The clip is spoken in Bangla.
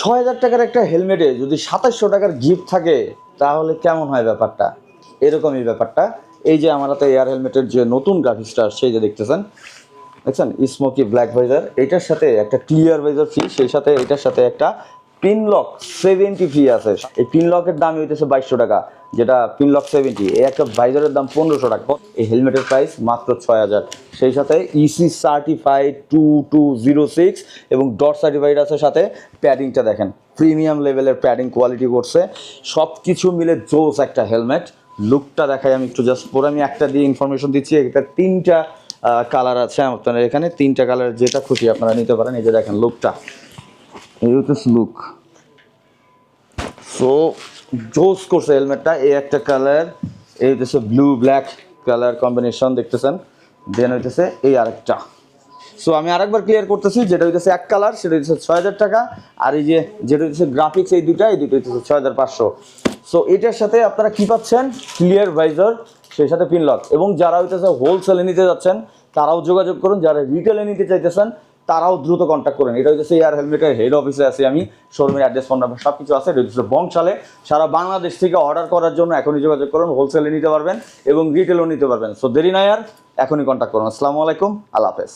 ছয় হাজার টাকার একটা হেলমেটে যদি সাতাশশো টাকার গিফট থাকে, তাহলে কেমন হয় ব্যাপারটা? এরকমই ব্যাপারটা। এই যে আমার হাতে এয়ার হেলমেটের যে নতুন গ্রাফিক্সটা সেই যে দেখতেছেন, দেখছেন? স্মোকি ব্ল্যাক ভাইজার এটার সাথে একটা ক্লিয়ার ভাইজার ফ্রি সেই সাথে, এটার সাথে একটা পিন লক সেভেন্টি ফ্রি আছে। এই পিন লকের দাম হইতেছে বাইশশো টাকা, যেটা পিন লক সেভেন্টি এই একটা ভাইজারের দাম পনেরোশো টাকা। এই হেলমেটের প্রাইস মাত্র ছয় হাজার। সেই সাথে EC certified two two zero six এবং ডট সার্টিফাইড আছে সাথে প্যাডিংটা দেখেন। প্রিমিয়াম লেভেলের প্যাডিং কোয়ালিটি করছে। সব কিছু মিলে জোস একটা হেলমেট লুকটা দেখাই আমি একটু জাস্ট পরে আমি একটা দিয়ে ইনফরমেশন দিচ্ছি। এটা তিনটা কালার আছে আপনার এখানে। তিনটা কালার যেটা খুশি আপনারা নিতে পারেন। এই যে দেখেন লুকটা এই হচ্ছে লুক সো জোস করছে হেলমেটটা এই একটা কালার এই হচ্ছে ব্লু ব্ল্যাক কালার কম্বিনেশন দেখতেছেন। দেন হইতেছে এই আরেকটা। সো আমি আরেকবার ক্লিয়ার করতেছি, যেটা হইতেছে এক কালার সেটা হচ্ছে ছয় হাজার টাকা, আর এই যে যেটা হচ্ছে গ্রাফিক্স এই দুটা এই দুটো হইতেছে ছয় হাজার পাঁচশো। সো এটার সাথে আপনারা কি পাচ্ছেন? ক্লিয়ার ভাইজার সেই সাথে পিনলক এবং যারা হইতেছে হোলসেলে নিতে যাচ্ছেন, তারাও যোগাযোগ করুন, যারা রিটেলে নিতে চাইতেছেন তারাও দ্রুত কন্ট্যাক্ট করেন এটা হচ্ছে এয়ার হেলমেটের হেড অফিসে আছে আমি। শোরুমের অ্যাড্রেস ফোন নাম্বার সব কিছু আছে। এটা বংশালে। সারা বাংলাদেশ থেকে অর্ডার করার জন্য এখনই যোগাযোগ করুন। হোলসেলে নিতে পারবেন এবং রিটেলও নিতে পারবেন। সো দেরি না আর এখনই কন্ট্যাক্ট করুন। আসসালামু আলাইকুম। আল্লাহ হাফেজ।